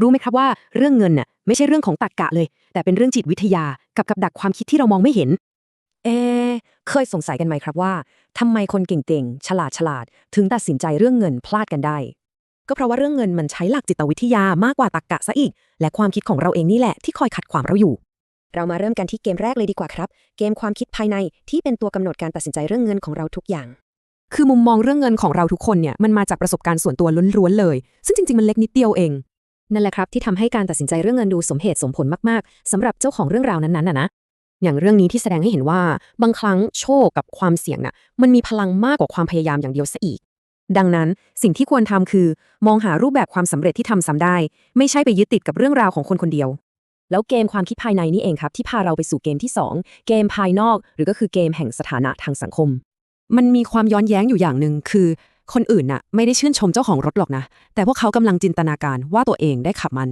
รู้ไหมครับว่าเรื่องเงินน่ะไม่ใช่เรื่องของตรรกะเลย แต่เป็นเรื่องจิตวิทยากับกับดักความคิดที่เรามองไม่เห็น เอ เคยสงสัยกันไหมครับว่าทำไมคนเก่งๆฉลาดฉลาดถึงตัดสินใจเรื่องเงินพลาดกันได้ ก็เพราะว่าเรื่องเงินมันใช้หลักจิตวิทยามากกว่าตรรกะซะอีก และความคิดของเราเองนี่แหละที่คอยขัดขวางเราอยู่ เรามาเริ่มกันที่เกมแรกเลยดีกว่าครับ เกมความคิดภายในที่เป็นตัวกำหนดการตัดสินใจเรื่องเงินของเราทุกอย่าง คือมุมมองเรื่องเงินของเราทุกคนเนี่ยมันมาจากประสบการณ์ส่วนตัวล้วนๆเลย ซึ่งจริงๆมันเล็กนิดเดียวเอง นั่นแหละครับที่ทำให้การตัดสินใจเรื่องเงินดูสมเหตุสมผลมากๆสำหรับเจ้าของเรื่องราวนั้นๆนะนะอย่างเรื่องนี้ที่แสดงให้เห็นว่าบางครั้งโชคกับความเสี่ยงน่ะมันมีพลังมากกว่าความพยายามอย่างเดียวซะอีก ดังนั้นสิ่งที่ควรทำคือ มองหารูปแบบความสำเร็จที่ทำซ้ำได้ ไม่ใช่ไปยึดติดกับเรื่องราวของคนคนเดียว แล้วเกมความคิดภายในนี่เองครับ ที่พาเราไปสู่เกมที่ 2 เกมภายนอก หรือก็คือเกมแห่งสถานะทางสังคม มันมีความย้อนแย้งอยู่อย่างหนึ่งคือ คนอื่นน่ะไม่ได้ชื่นชมเจ้าของรถหรอกนะ แต่พวกเขากำลังจินตนาการว่าตัวเองได้ขับมัน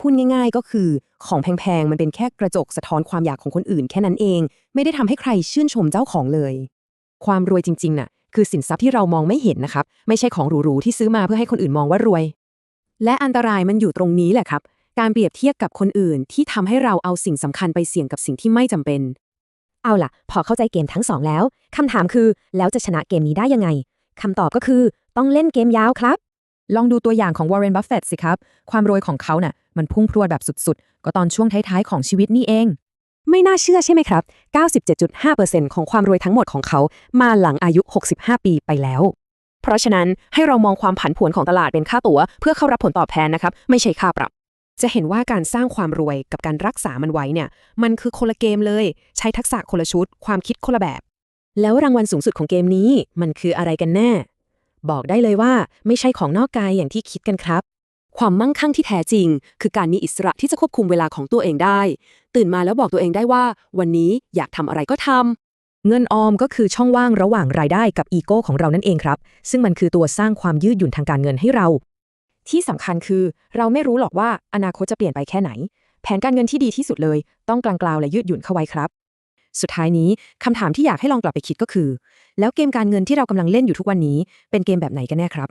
พูดง่าย ๆ ก็คือของแพงๆ มันเป็นแค่กระจกสะท้อนความอยากของคนอื่นแค่นั้นเอง ไม่ได้ทำให้ใครชื่นชมเจ้าของเลย ความรวยจริงๆ น่ะ คือสินทรัพย์ที่เรามองไม่เห็นนะครับ ไม่ใช่ของหรูๆ ที่ซื้อมาเพื่อให้คนอื่นมองว่ารวย และอันตรายมันอยู่ตรงนี้แหละครับ การเปรียบเทียบกับคนอื่นที่ทำให้เราเอาสิ่งสำคัญไปเสี่ยงกับสิ่งที่ไม่จำเป็นเอาล่ะ พอเข้าใจเกมทั้งสองแล้ว คำถามคือ แล้วจะชนะเกมนี้ได้ยังไง คำตอบก็คือต้องเล่นเกมยาวครับ ลองดูตัวอย่างของวอร์เรนบัฟเฟตสิครับ ความรวยของเขาน่ะ มันพุ่งพรวดแบบสุดๆ ก็ตอนช่วงท้ายๆ ของชีวิตนี่เอง ไม่น่าเชื่อใช่ไหมครับ 97.5%ของความรวยทั้งหมดของเขามาหลังอายุ 65 ปีไปแล้ว เพราะฉะนั้นให้เรามองความผันผวนของตลาดเป็นค่าตั๋ว เพื่อเข้ารับผลตอบแทนนะครับ ไม่ใช่ค่าปรับจะเห็นว่าการสร้างความรวยกับการรักษามันไว้เนี่ย มันคือคนละเกมเลย ใช้ทักษะคนละชุด ความคิดคนละแบบ แล้วรางวัลสูงสุดของเกมนี้ มันคืออะไรกันแน่ บอกได้เลยว่าไม่ใช่ของนอกกายอย่างที่คิดกันครับ ความมั่งคั่งที่แท้จริง คือการมีอิสระที่จะควบคุมเวลาของตัวเองได้ ตื่นมาแล้วบอกตัวเองได้ว่า วันนี้อยากทำอะไรก็ทำเงินออมก็คือช่องว่างระหว่างรายได้กับอีโก้ของเรานั่นเองครับ ซึ่งมันคือตัวสร้างความยืดหยุ่นทางการเงินให้เรา ที่สำคัญคือ เราไม่รู้หรอกว่าอนาคตจะเปลี่ยนไปแค่ไหน แผนการเงินที่ดีที่สุดเลย ต้องกลางๆและยืดหยุ่นเข้าไว้ครับ สุดท้ายนี้คำถามที่อยากให้ลองกลับไปคิดก็คือ แล้วเกมการเงินที่เรากำลังเล่นอยู่ทุกวันนี้ เป็นเกมแบบไหนกันแน่ครับ